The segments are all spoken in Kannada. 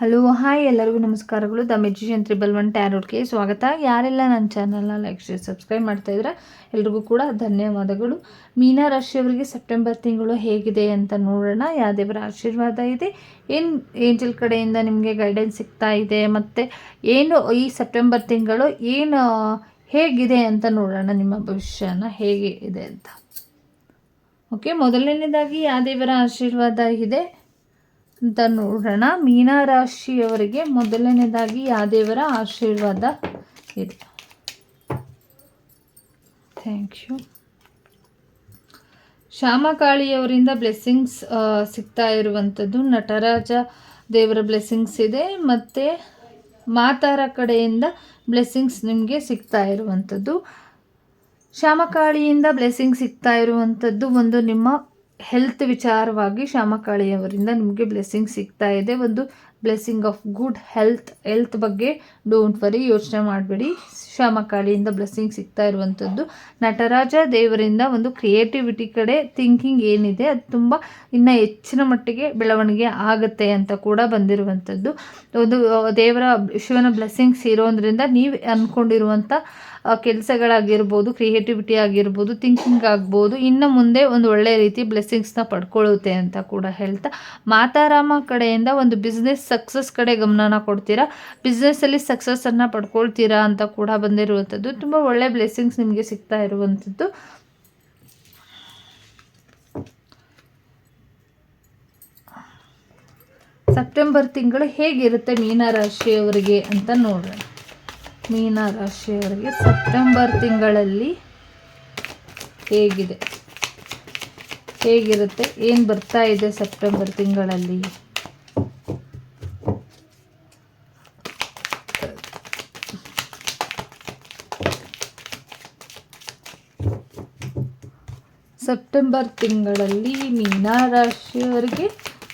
ಹಲೋ ಹಾಯ್ ಎಲ್ಲರಿಗೂ ನಮಸ್ಕಾರಗಳು. ದ ಮೆಜಿಷಿಯನ್ ತ್ರಿಬಲ್ ಒನ್ ಟ್ಯಾರೋಡ್ಗೆ ಸ್ವಾಗತ. ಯಾರೆಲ್ಲ ನನ್ನ ಚಾನಲ್ನ ಲೈಕ್ ಶೇರ್ ಸಬ್ಸ್ಕ್ರೈಬ್ ಮಾಡ್ತಾ ಇದ್ರೆ ಎಲ್ರಿಗೂ ಕೂಡ ಧನ್ಯವಾದಗಳು. ಮೀನಾ ರಾಶಿಯವರಿಗೆ ಸೆಪ್ಟೆಂಬರ್ ತಿಂಗಳು ಹೇಗಿದೆ ಅಂತ ನೋಡೋಣ. ಯಾವ್ದೇವರ ಆಶೀರ್ವಾದ ಇದೆ? ಏನು ಏಂಜಲ್ ಕಡೆಯಿಂದ ನಿಮಗೆ ಗೈಡೆನ್ಸ್ ಸಿಗ್ತಾ ಇದೆ? ಮತ್ತು ಏನು ಈ ಸೆಪ್ಟೆಂಬರ್ ತಿಂಗಳು ಏನು, ಹೇಗಿದೆ ಅಂತ ನೋಡೋಣ. ನಿಮ್ಮ ಭವಿಷ್ಯನ ಹೇಗೆ ಇದೆ ಅಂತ. ಓಕೆ ಮೊದಲನೇದಾಗಿ ಯಾವ್ದೇವರ ಆಶೀರ್ವಾದ ಇದೆ? ಅಂತ ನೋಡೋಣ. ಮೀನಾ ರಾಶಿಯವರಿಗೆ ಮೊದಲನೇದಾಗಿ ಯಾದೇವರ ಆಶೀರ್ವಾದ ಇದೆ? ಥ್ಯಾಂಕ್ ಯು ಶ್ಯಾಮಕಾಳಿಯವರಿಂದ ಬ್ಲೆಸ್ಸಿಂಗ್ಸ್ ಸಿಗ್ತಾ ಇರುವಂಥದ್ದು. ನಟರಾಜ ದೇವರ ಬ್ಲೆಸ್ಸಿಂಗ್ಸ್ ಇದೆ. ಮತ್ತು ಮಾತಾರ ಕಡೆಯಿಂದ ಬ್ಲೆಸ್ಸಿಂಗ್ಸ್ ನಿಮಗೆ ಸಿಗ್ತಾ ಇರುವಂಥದ್ದು. ಶ್ಯಾಮಕಾಳಿಯಿಂದ ಬ್ಲೆಸ್ಸಿಂಗ್ ಸಿಗ್ತಾ ಇರುವಂಥದ್ದು ಒಂದು ನಿಮ್ಮ ಹೆಲ್ತ್ ವಿಚಾರವಾಗಿ ಶ್ಯಾಮಕಾಳಿಯವರಿಂದ ನಿಮಗೆ ಬ್ಲೆಸ್ಸಿಂಗ್ ಸಿಗ್ತಾ ಇದೆ. ಒಂದು blessing of good health health ಬಗ್ಗೆ ಡೋಂಟ್ ವರಿ ಯೋಚನೆ ಮಾಡಬೇಡಿ. ಶ್ಯಾಮಕಾಳಿಯಿಂದ ಬ್ಲೆಸ್ಸಿಂಗ್ ಸಿಗ್ತಾ ಇರುವಂಥದ್ದು ನಟರಾಜ ದೇವರಿಂದ ಒಂದು ಕ್ರಿಯೇಟಿವಿಟಿ ಕಡೆ ಥಿಂಕಿಂಗ್ ಏನಿದೆ, ಅದು ತುಂಬ ಇನ್ನು ಹೆಚ್ಚಿನ ಮಟ್ಟಿಗೆ ಬೆಳವಣಿಗೆ ಆಗುತ್ತೆ ಅಂತ ಕೂಡ ಬಂದಿರುವಂಥದ್ದು ಒಂದು ದೇವರ ಶಿವನ ಬ್ಲೆಸ್ಸಿಂಗ್ಸ್ ಇರೋದ್ರಿಂದ ನೀವು ಅಂದ್ಕೊಂಡಿರುವಂಥ ಕೆಲಸಗಳಾಗಿರ್ಬೋದು ಕ್ರಿಯೇಟಿವಿಟಿ ಆಗಿರ್ಬೋದು ಥಿಂಕಿಂಗ್ ಆಗ್ಬೋದು, ಇನ್ನು ಮುಂದೆ ಒಂದು ಒಳ್ಳೆಯ ರೀತಿ ಬ್ಲೆಸ್ಸಿಂಗ್ಸ್ನ ಪಡ್ಕೊಳ್ಳುತ್ತೆ ಅಂತ ಕೂಡ ಹೇಳ್ತಾ. ಮಾತಾರಾಮ ಕಡೆಯಿಂದ ಒಂದು ಬಿಸ್ನೆಸ್ ಸಕ್ಸಸ್ ಕಡೆ ಗಮನನ ಕೊಡ್ತೀರಾ? ಬಿಸ್ನೆಸ್ಸಲ್ಲಿ ಸಕ್ಸಸ್ಸನ್ನು ಪಡ್ಕೊಳ್ತೀರಾ ಅಂತ ಕೂಡ ಬಂದಿರುವಂಥದ್ದು. ತುಂಬ ಒಳ್ಳೆ ಬ್ಲೆಸ್ಸಿಂಗ್ಸ್ ನಿಮಗೆ ಸಿಗ್ತಾ ಇರುವಂಥದ್ದು. ಸೆಪ್ಟೆಂಬರ್ ತಿಂಗಳು ಹೇಗಿರುತ್ತೆ ಮೀನರಾಶಿಯವರಿಗೆ ಅಂತ ನೋಡೋಣ ಮೀನ ರಾಶಿಯವರಿಗೆ ಸೆಪ್ಟೆಂಬರ್ ತಿಂಗಳಲ್ಲಿ ಹೇಗಿದೆ? ಹೇಗಿರುತ್ತೆ? ಏನು ಬರ್ತಾ ಇದೆ ಸೆಪ್ಟೆಂಬರ್ ತಿಂಗಳಲ್ಲಿ? ಸೆಪ್ಟೆಂಬರ್ ತಿಂಗಳಲ್ಲಿ ಮೀನ ರಾಶಿಯವರಿಗೆ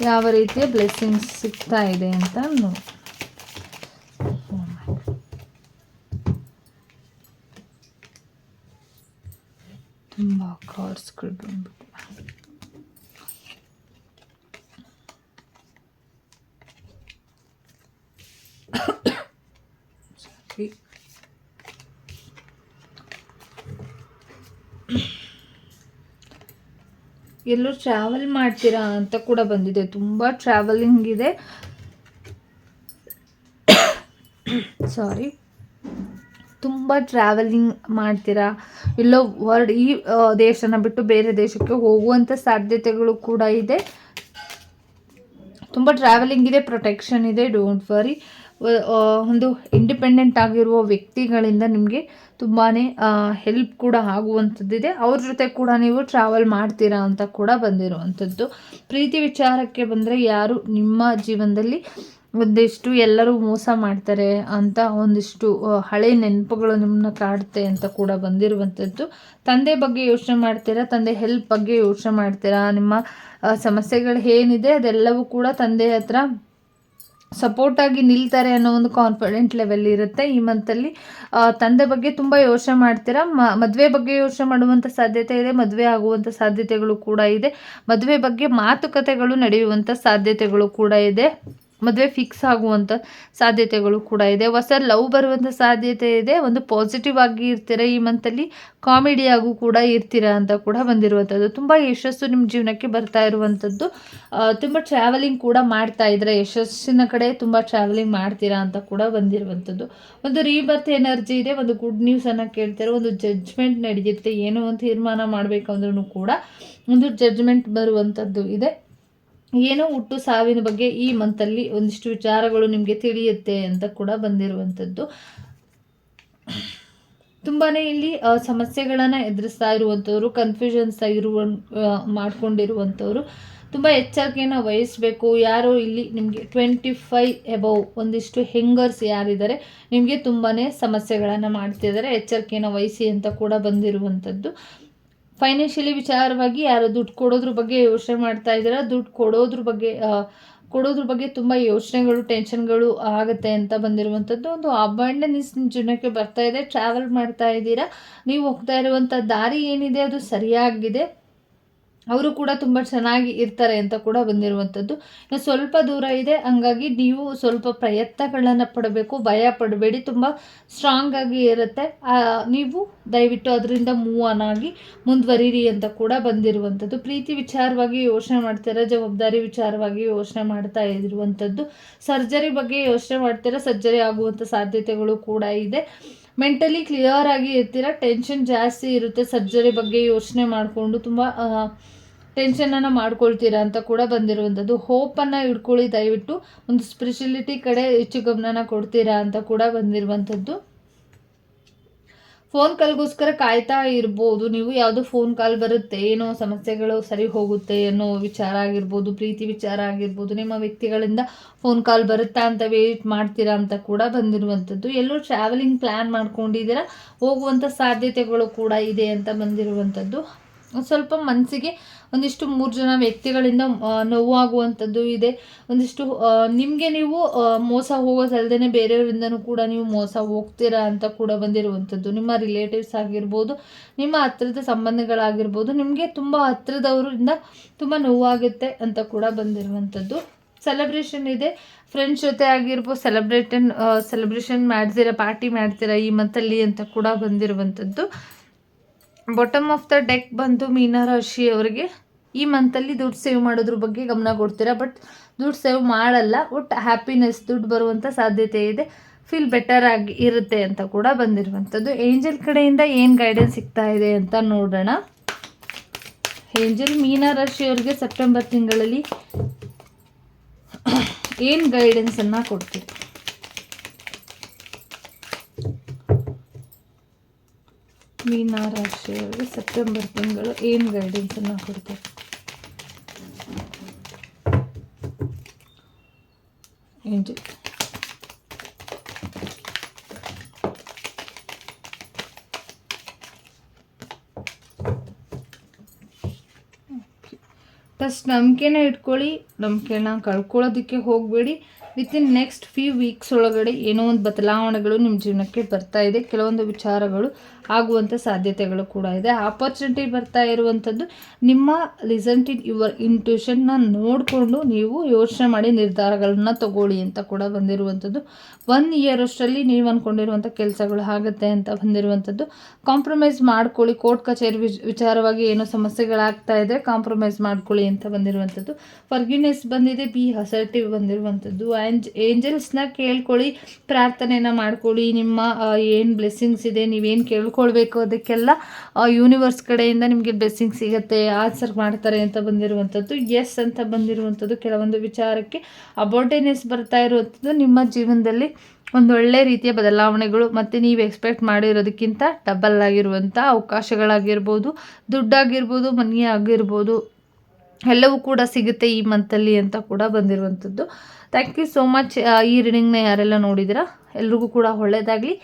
ಯಾವ ರೀತಿಯ ಬ್ಲೆಸ್ಸಿಂಗ್ಸ್ ಸಿಗ್ತಾ ಇದೆ ಅಂತ ನೋಡಿ ತುಂಬ ಕಾರ್ಡ್ಸ್ಗಳು ಬಂದ್ಬಿಟ್ಟು. ಎಲ್ಲೂ ಟ್ರಾವೆಲ್ ಮಾಡ್ತೀರಾ ಅಂತ ಕೂಡ ಬಂದಿದೆ. ತುಂಬ ಟ್ರಾವೆಲಿಂಗ್ ಇದೆ. ಸಾರಿ ತುಂಬ ಟ್ರಾವೆಲಿಂಗ್ ಮಾಡ್ತೀರಾ? ಎಲ್ಲೋ ವರ್ಡ್ ಈ ದೇಶನ ಬಿಟ್ಟು ಬೇರೆ ದೇಶಕ್ಕೆ ಹೋಗುವಂಥ ಸಾಧ್ಯತೆಗಳು ಕೂಡ ಇದೆ. ತುಂಬ ಟ್ರಾವೆಲಿಂಗ್ ಇದೆ ಪ್ರೊಟೆಕ್ಷನ್ ಇದೆ ಡೋಂಟ್ ವರಿ ಒಂದು ಇಂಡಿಪೆಂಡೆಂಟ್ ಆಗಿರುವ ವ್ಯಕ್ತಿಗಳಿಂದ ನಿಮಗೆ ತುಂಬಾ ಹೆಲ್ಪ್ ಕೂಡ ಆಗುವಂಥದ್ದಿದೆ. ಅವ್ರ ಜೊತೆ ಕೂಡ ನೀವು ಟ್ರಾವೆಲ್ ಮಾಡ್ತೀರಾ ಅಂತ ಕೂಡ ಬಂದಿರುವಂಥದ್ದು. ಪ್ರೀತಿ ವಿಚಾರಕ್ಕೆ ಬಂದರೆ ಯಾರು ನಿಮ್ಮ ಜೀವನದಲ್ಲಿ ಒಂದಿಷ್ಟು ಎಲ್ಲರೂ ಮೋಸ ಮಾಡ್ತಾರೆ ಅಂತ ಒಂದಿಷ್ಟು ಹಳೆ ನೆನಪುಗಳು ನಿಮ್ಮನ್ನ ಕಾಡುತ್ತೆ ಅಂತ ಕೂಡ ಬಂದಿರುವಂಥದ್ದು. ತಂದೆ ಬಗ್ಗೆ ಯೋಚನೆ ಮಾಡ್ತೀರಾ? ತಂದೆ ಹೆಲ್ಪ್ ಬಗ್ಗೆ ಯೋಚನೆ ಮಾಡ್ತೀರಾ? ನಿಮ್ಮ ಸಮಸ್ಯೆಗಳು ಏನಿದೆ ಅದೆಲ್ಲವೂ ಕೂಡ ತಂದೆ ಹತ್ರ ಸಪೋರ್ಟಾಗಿ ನಿಲ್ತಾರೆ ಅನ್ನೋ ಒಂದು ಕಾನ್ಫಿಡೆಂಟ್ ಲೆವೆಲ್ ಇರುತ್ತೆ ಈ ಮಂತಲ್ಲಿ ತಂದೆ ಬಗ್ಗೆ ತುಂಬ ಯೋಚನೆ ಮಾಡ್ತೀರಾ? ಮದುವೆ ಬಗ್ಗೆ ಯೋಚನೆ ಮಾಡುವಂಥ ಸಾಧ್ಯತೆ ಇದೆ, ಮದುವೆ ಆಗುವಂಥ ಸಾಧ್ಯತೆಗಳು ಕೂಡ ಇದೆ. ಮದುವೆ ಬಗ್ಗೆ ಮಾತುಕತೆಗಳು ನಡೆಯುವಂಥ ಸಾಧ್ಯತೆಗಳು ಕೂಡ ಇದೆ. ಮದುವೆ ಫಿಕ್ಸ್ ಆಗುವಂಥ ಸಾಧ್ಯತೆಗಳು ಕೂಡ ಇದೆ. ಹೊಸ ಲವ್ ಬರುವಂಥ ಸಾಧ್ಯತೆ ಇದೆ. ಒಂದು ಪಾಸಿಟಿವ್ ಆಗಿ ಇರ್ತೀರ ಈ ಮಂತಲ್ಲಿ ಕಾಮಿಡಿಯಾಗೂ ಕೂಡ ಇರ್ತೀರಾ ಅಂತ ಕೂಡ ಬಂದಿರುವಂಥದ್ದು ತುಂಬ ಯಶಸ್ಸು ನಿಮ್ಮ ಜೀವನಕ್ಕೆ ಬರ್ತಾ ಇರುವಂಥದ್ದು ತುಂಬ ಟ್ರಾವೆಲಿಂಗ್ ಕೂಡ ಮಾಡ್ತಾ ಇದ್ರೆ ಯಶಸ್ಸಿನ ಕಡೆ ತುಂಬ ಟ್ರಾವೆಲಿಂಗ್ ಮಾಡ್ತೀರಾ ಅಂತ ಕೂಡ ಬಂದಿರುವಂಥದ್ದು ಒಂದು ರೀಬರ್ತ್ ಎನರ್ಜಿ ಇದೆ. ಒಂದು ಗುಡ್ ನ್ಯೂಸನ್ನು ಕೇಳ್ತಾರೆ? ಒಂದು ಜಡ್ಜ್ಮೆಂಟ್ ನಡೆಯುತ್ತೆ ಏನೋ ಒಂದು ತೀರ್ಮಾನ ಮಾಡಬೇಕಂದ್ರೂ ಕೂಡ ಒಂದು ಜಡ್ಜ್ಮೆಂಟ್ ಬರುವಂಥದ್ದು ಇದೆ. ಏನೋ ಹುಟ್ಟು ಸಾವಿನ ಬಗ್ಗೆ ಈ ಮಂತಲ್ಲಿ ಒಂದಿಷ್ಟು ವಿಚಾರಗಳು ನಿಮಗೆ ತಿಳಿಯುತ್ತೆ ಅಂತ ಕೂಡ ಬಂದಿರುವಂಥದ್ದು. ತುಂಬಾ ಇಲ್ಲಿ ಸಮಸ್ಯೆಗಳನ್ನು ಎದುರಿಸ್ತಾ ಇರುವಂಥವ್ರು ಕನ್ಫ್ಯೂಷನ್ಸ್ ಇರುವ ಮಾಡ್ಕೊಂಡಿರುವಂಥವ್ರು. ತುಂಬ ಎಚ್ಚರಿಕೆಯನ್ನು ವಹಿಸಬೇಕು. ಯಾರು ಇಲ್ಲಿ ನಿಮಗೆ ಟ್ವೆಂಟಿ ಫೈ ಎಬವ್ ಒಂದಿಷ್ಟು ಹೆಂಗರ್ಸ್ ಯಾರಿದ್ದಾರೆ, ನಿಮಗೆ ತುಂಬಾ ಸಮಸ್ಯೆಗಳನ್ನು ಮಾಡ್ತಿದ್ದಾರೆ. ಎಚ್ಚರಿಕೆಯನ್ನು ವಹಿಸಿ ಅಂತ ಕೂಡ ಬಂದಿರುವಂಥದ್ದು. ಫೈನಾನ್ಷಿಯಲಿ ವಿಚಾರವಾಗಿ ಯಾರು ದುಡ್ಡು ಕೊಡೋದ್ರ ಬಗ್ಗೆ ಯೋಚನೆ ಮಾಡ್ತಾ ಇದ್ದೀರ? ದುಡ್ಡು ಕೊಡೋದ್ರ ಬಗ್ಗೆ ಕೊಡೋದ್ರ ಬಗ್ಗೆ ತುಂಬ ಯೋಚನೆಗಳು ಟೆನ್ಷನ್ಗಳು ಆಗುತ್ತೆ ಅಂತ ಬಂದಿರುವಂಥದ್ದು ಒಂದು ಅಬಂಡನೆನ್ಸ್ ಜೀವನಕ್ಕೆ ಬರ್ತಾ ಇದೆ. ಟ್ರಾವೆಲ್ ಮಾಡ್ತಾ ಇದ್ದೀರಾ? ನೀವು ಹೋಗ್ತಾ ಇರುವಂಥ ದಾರಿ ಏನಿದೆ? ಅದು ಸರಿಯಾಗಿದೆ. ಅವರು ಕೂಡ ತುಂಬ ಚೆನ್ನಾಗಿ ಇರ್ತಾರೆ ಅಂತ ಕೂಡ ಬಂದಿರುವಂಥದ್ದು. ಸ್ವಲ್ಪ ದೂರ ಇದೆ, ಹಂಗಾಗಿ ನೀವು ಸ್ವಲ್ಪ ಪ್ರಯತ್ನಗಳನ್ನು ಪಡಬೇಕು, ಭಯ ಪಡಬೇಡಿ, ತುಂಬ ಸ್ಟ್ರಾಂಗ್ ಆಗಿ ಇರುತ್ತೆ. ನೀವು ದಯವಿಟ್ಟು ಅದರಿಂದ ಮೂವ್ ಆನ್ ಆಗಿ ಮುಂದುವರಿರಿ ಅಂತ ಕೂಡ ಬಂದಿರುವಂಥದ್ದು. ಪ್ರೀತಿ ವಿಚಾರವಾಗಿ ಯೋಚನೆ ಮಾಡ್ತೀರಾ, ಜವಾಬ್ದಾರಿ ವಿಚಾರವಾಗಿ ಯೋಚನೆ ಮಾಡ್ತಾ ಇರುವಂಥದ್ದು. ಸರ್ಜರಿ ಬಗ್ಗೆ ಯೋಚನೆ ಮಾಡ್ತೀರಾ, ಸರ್ಜರಿ ಆಗುವಂಥ ಸಾಧ್ಯತೆಗಳು ಕೂಡ ಇದೆ. ಮೆಂಟಲಿ ಕ್ಲಿಯರ್ ಆಗಿ ಇರ್ತೀರ? ಟೆನ್ಷನ್ ಜಾಸ್ತಿ ಇರುತ್ತೆ ಸರ್ಜರಿ ಬಗ್ಗೆ ಯೋಚನೆ ಮಾಡಿಕೊಂಡು ತುಂಬ ಟೆನ್ಷನನ್ನು ಮಾಡ್ಕೊಳ್ತೀರಾ ಅಂತ ಕೂಡ ಬಂದಿರುವಂಥದ್ದು. ಹೋಪನ್ನು ಇಟ್ಕೊಳ್ಳಿ ದಯವಿಟ್ಟು. ಒಂದು ಸ್ಪಿರಿಚುಲಿಟಿ ಕಡೆ ಹೆಚ್ಚು ಗಮನನ ಕೊಡ್ತೀರಾ ಅಂತ ಕೂಡ ಬಂದಿರುವಂಥದ್ದು. ಫೋನ್ ಕಾಲ್ಗೋಸ್ಕರ ಕಾಯ್ತಾ ಇರ್ಬೋದು. ನೀವು ಯಾವುದೋ ಫೋನ್ ಕಾಲ್ ಬರುತ್ತೆ, ಏನೋ ಸಮಸ್ಯೆಗಳು ಸರಿ ಹೋಗುತ್ತೆ ಅನ್ನೋ ವಿಚಾರ ಆಗಿರ್ಬೋದು, ಪ್ರೀತಿ ವಿಚಾರ ಆಗಿರ್ಬೋದು, ನಿಮ್ಮ ವ್ಯಕ್ತಿಗಳಿಂದ ಫೋನ್ ಕಾಲ್ ಬರುತ್ತಾ ಅಂತ ವೇಟ್ ಮಾಡ್ತೀರಾ ಅಂತ ಕೂಡ ಬಂದಿರುವಂಥದ್ದು. ಎಲ್ಲೋ ಟ್ರಾವೆಲಿಂಗ್ ಪ್ಲ್ಯಾನ್ ಮಾಡ್ಕೊಂಡಿದ್ದೀರಾ? ಹೋಗುವಂಥ ಸಾಧ್ಯತೆಗಳು ಕೂಡ ಇದೆ ಅಂತ ಬಂದಿರುವಂಥದ್ದು. ಸ್ವಲ್ಪ ಮನಸ್ಸಿಗೆ ಒಂದಿಷ್ಟು ಮೂರು ಜನ ವ್ಯಕ್ತಿಗಳಿಂದ ನೋವಾಗುವಂಥದ್ದು ಇದೆ. ಒಂದಿಷ್ಟು ನಿಮಗೆ ನೀವು ಮೋಸ ಮೋಸ ಹೋಗೋದಲ್ಲದೇ ಬೇರೆಯವರಿಂದನೂ ಕೂಡ ನೀವು ಮೋಸ ಹೋಗ್ತೀರಾ ಅಂತ ಕೂಡ ಬಂದಿರುವಂಥದ್ದು. ನಿಮ್ಮ ರಿಲೇಟಿವ್ಸ್ ಆಗಿರ್ಬೋದು, ನಿಮ್ಮ ಹತ್ತಿರದ ಸಂಬಂಧಗಳಾಗಿರ್ಬೋದು, ನಿಮಗೆ ತುಂಬ ಹತ್ತಿರದವರಿಂದ ತುಂಬ ನೋವಾಗುತ್ತೆ ಅಂತ ಕೂಡ ಬಂದಿರುವಂಥದ್ದು. ಸೆಲೆಬ್ರೇಷನ್ ಇದೆ. ಫ್ರೆಂಡ್ಸ್ ಜೊತೆ ಆಗಿರ್ಬೋದು ಸೆಲೆಬ್ರೇಟನ್ ಸೆಲೆಬ್ರೇಷನ್ ಮಾಡ್ತೀರಾ ಪಾರ್ಟಿ ಮಾಡ್ತೀರಾ ಈ ಮಂತಲ್ಲಿ ಅಂತ ಕೂಡ ಬಂದಿರುವಂಥದ್ದು. ಬಾಟಮ್ ಆಫ್ ದ ಡೆಕ್ ಬಂದು ಮೀನರಾಶಿ ಅವರಿಗೆ ಈ ಮಂತಲ್ಲಿ ದುಡ್ಡು ಸೇವ್ ಮಾಡೋದ್ರ ಬಗ್ಗೆ ಗಮನ ಕೊಡ್ತೀರಾ? ಬಟ್ ದುಡ್ಡು ಸೇವ್ ಮಾಡಲ್ಲ ಒಟ್ಟು ಹ್ಯಾಪಿನೆಸ್ ದುಡ್ಡು ಬರುವಂಥ ಸಾಧ್ಯತೆ ಇದೆ. ಫೀಲ್ ಬೆಟರ್ ಆಗಿ ಇರುತ್ತೆ ಅಂತ ಕೂಡ ಬಂದಿರುವಂಥದ್ದು. ಏಂಜಲ್ ಕಡೆಯಿಂದ ಏನು ಗೈಡೆನ್ಸ್ ಸಿಗ್ತಾ ಇದೆ ಅಂತ ನೋಡೋಣ. ಏಂಜಲ್ ಮೀನರಾಶಿಯವ್ರಿಗೆ ಸೆಪ್ಟೆಂಬರ್ ತಿಂಗಳಲ್ಲಿ ಏನು ಗೈಡೆನ್ಸನ್ನು ಕೊಡ್ತೀವಿ ಮೀನರಾಶಿಯವರಿಗೆ ಸೆಪ್ಟೆಂಬರ್ ತಿಂಗಳು ಏನು ಗೈಡೆನ್ಸನ್ನು ಕೊಡ್ತಾರೆ? ಏನು ಫಸ್ಟ್ ನಂಬಿಕೆನ ಇಟ್ಕೊಳ್ಳಿ ನಂಬಿಕೆನ ಕಳ್ಕೊಳ್ಳೋದಕ್ಕೆ ಹೋಗಬೇಡಿ. ವಿತಿನ್ ನೆಕ್ಸ್ಟ್ ಫ್ಯೂ ವೀಕ್ಸ್ ಒಳಗಡೆ ಏನೋ ಒಂದು ಬದಲಾವಣೆಗಳು ನಿಮ್ಮ ಜೀವನಕ್ಕೆ ಬರ್ತಾ ಇದೆ, ಕೆಲವೊಂದು ವಿಚಾರಗಳು ಆಗುವಂಥ ಸಾಧ್ಯತೆಗಳು ಕೂಡ ಇದೆ. ಆಪರ್ಚುನಿಟಿ ಬರ್ತಾ ಇರುವಂಥದ್ದು ನಿಮ್ಮ ಲಿಸನ್ ಇನ್ ಯುವರ್ ಇಂಟ್ಯೂಷನ್ನ ನೋಡಿಕೊಂಡು ನೀವು ಯೋಚನೆ ಮಾಡಿ ನಿರ್ಧಾರಗಳನ್ನ ತಗೊಳ್ಳಿ ಅಂತ ಕೂಡ ಬಂದಿರುವಂಥದ್ದು. ಒನ್ ಇಯರ್ ಅಷ್ಟರಲ್ಲಿ ನೀವು ಅಂದ್ಕೊಂಡಿರುವಂಥ ಕೆಲಸಗಳು ಆಗುತ್ತೆ ಅಂತ ಬಂದಿರುವಂಥದ್ದು. ಕಾಂಪ್ರಮೈಸ್ ಮಾಡ್ಕೊಳ್ಳಿ ಕೋರ್ಟ್ ಕಚೇರಿ ವಿಚ್- ವಿಚಾರವಾಗಿ ಏನೋ ಸಮಸ್ಯೆಗಳಾಗ್ತಾ ಇದೆ ಕಾಂಪ್ರಮೈಸ್ ಮಾಡ್ಕೊಳ್ಳಿ ಅಂತ ಬಂದಿರುವಂಥದ್ದು. ಫರ್ಗ್ಯೂನೆಸ್ ಬಂದಿದೆ ಬಿ ಅಸರ್ಟಿವ್ ಬಂದಿರುವಂಥದ್ದು. ಆ್ಯಂಜ್ ಏಂಜಲ್ಸ್ನ ಕೇಳ್ಕೊಳ್ಳಿ, ಪ್ರಾರ್ಥನೆನ ಮಾಡ್ಕೊಳ್ಳಿ, ನಿಮ್ಮ ಏನು ಬ್ಲೆಸ್ಸಿಂಗ್ಸ್ ಇದೆ, ನೀವೇನು ಕೇಳ್ಕೊಳ್ಬೇಕು ಅದಕ್ಕೆಲ್ಲ ಯೂನಿವರ್ಸ್ ಕಡೆಯಿಂದ ನಿಮಗೆ ಬ್ಲೆಸ್ಸಿಂಗ್ ಸಿಗುತ್ತೆ ಆನ್ಸರ್ ಮಾಡ್ತಾರೆ ಅಂತ ಬಂದಿರುವಂಥದ್ದು ಎಸ್ ಅಂತ ಬಂದಿರುವಂಥದ್ದು ಕೆಲವೊಂದು ವಿಚಾರಕ್ಕೆ ಅಬೌಟೇನೆಸ್ ಬರ್ತಾ ಇರುವಂಥದ್ದು ನಿಮ್ಮ ಜೀವನದಲ್ಲಿ ಒಂದು ಒಳ್ಳೆ ರೀತಿಯ ಬದಲಾವಣೆಗಳು ಮತ್ತು ನೀವು ಎಕ್ಸ್ಪೆಕ್ಟ್ ಮಾಡಿರೋದಕ್ಕಿಂತ ಡಬಲ್ ಆಗಿರುವಂಥ ಅವಕಾಶಗಳಾಗಿರ್ಬೋದು, ದುಡ್ಡಾಗಿರ್ಬೋದು ಮನಿ ಆಗಿರ್ಬೋದು ಎಲ್ಲವೂ ಕೂಡ ಸಿಗುತ್ತೆ ಈ ಮಂತಲ್ಲಿ ಅಂತ ಕೂಡ ಬಂದಿರುವಂಥದ್ದು. ಥ್ಯಾಂಕ್ ಯು ಸೋ ಮಚ್ ಈ ರೀಡಿಂಗ್ನ ಯಾರೆಲ್ಲ ನೋಡಿದಿರಾ? ಎಲ್ರಿಗೂ ಕೂಡ ಒಳ್ಳೆಯದಾಗಲಿ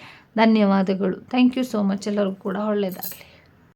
ಧನ್ಯವಾದಗಳು. ಥ್ಯಾಂಕ್ ಯು ಸೋ ಮಚ್ ಎಲ್ಲರಿಗೂ ಕೂಡ ಒಳ್ಳೆಯದಾಗಲಿ